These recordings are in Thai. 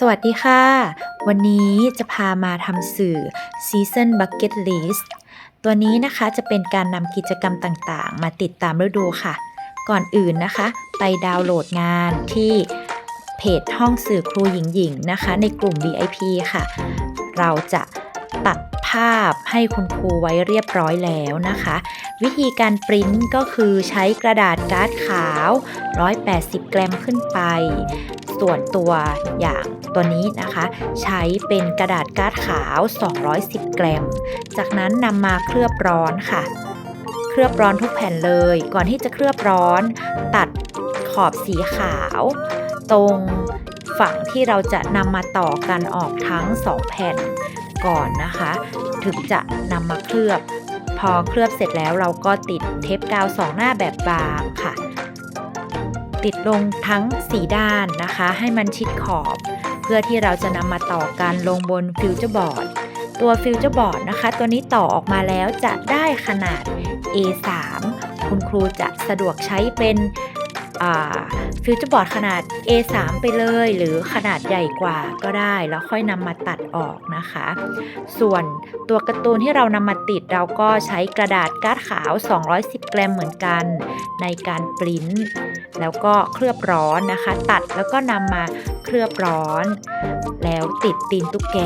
สวัสดีค่ะ วันนี้จะพามาทำสื่อ Season Bucket List ตัวนี้นะคะจะเป็นการนำกิจกรรมต่างๆ มาติดตามฤดูค่ะ ก่อนอื่นนะคะ ไปดาวน์โหลดงานที่เพจห้องสื่อครูหญิงๆนะคะ ในกลุ่ม VIP ค่ะ เราจะตัด ภาพให้คุณครูไว้เรียบร้อยแล้วนะคะ วิธีการปริ้นก็คือใช้กระดาษการ์ดขาว 180 กรัมขึ้นไป ส่วนตัวอย่างตัวนี้นะคะ ใช้เป็นกระดาษการ์ดขาว 210 กรัม จากนั้นนำมาเคลือบร้อนค่ะ เคลือบร้อนทุกแผ่นเลย ก่อนที่จะเคลือบร้อน ตัดขอบสีขาว ตรงฝั่งที่เราจะนำมาต่อกันออกทั้ง 2 แผ่น ก่อนนะคะ ถึงจะนำมาเคลือบ พอเคลือบเสร็จแล้วเราก็ติดเทปกาวสองหน้าแบบบางค่ะ ติดลงทั้ง4ด้านนะคะ ให้มันชิดขอบ เพื่อที่เราจะนำมาต่อกันลงบนฟิวเจอร์บอร์ดตัวฟิวเจอร์บอร์ดนะคะ ตัวนี้ต่อออกมาแล้วจะได้ขนาด A3 คุณครูจะสะดวกใช้เป็น ฟิวเจอร์บอร์ดขนาด A3 ไปเลย หรือขนาดใหญ่กว่าก็ได้ แล้วค่อยนำมาตัดออกนะคะ ส่วนตัวการ์ตูนที่เรานำมาติดเราก็ใช้กระดาษการ์ดขาว 210กรัมเหมือนกัน ในการปริ้นแล้วก็เคลือบร้อนนะคะ ตัดแล้วก็นำมาเคลือบร้อน แล้วติดตีนตุ๊กแก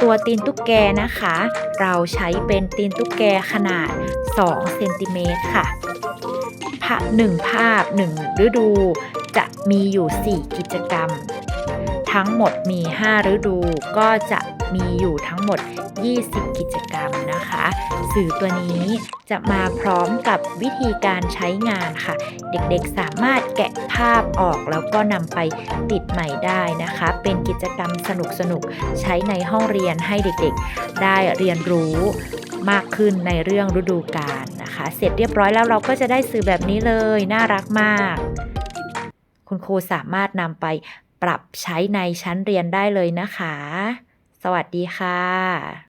ตัวตีนตุ๊กแกนะคะ เราใช้เป็นตีนตุ๊กแกขนาด 2 เซนติเมตรค่ะ หนึ่งภาพหนึ่งฤดู จะมีอยู่ 4 กิจกรรม ทั้งหมดมี 5 ฤดู ก็จะมีอยู่ทั้งหมด 20 กิจกรรมนะคะ สื่อตัวนี้จะมาพร้อมกับวิธีการใช้งานค่ะ เด็กๆสามารถแกะภาพออกแล้วก็นำไปติดใหม่ได้นะคะ เป็นกิจกรรมสนุกๆใช้ในห้องเรียนให้เด็กๆ ได้เรียนรู้มากขึ้นในเรื่องฤดูกาล นะคะ เสร็จเรียบร้อยแล้วเราก็จะได้สื่อแบบนี้เลย น่ารักมาก คุณครูสามารถนำไปปรับใช้ในชั้นเรียนได้เลยนะคะ สวัสดีค่ะ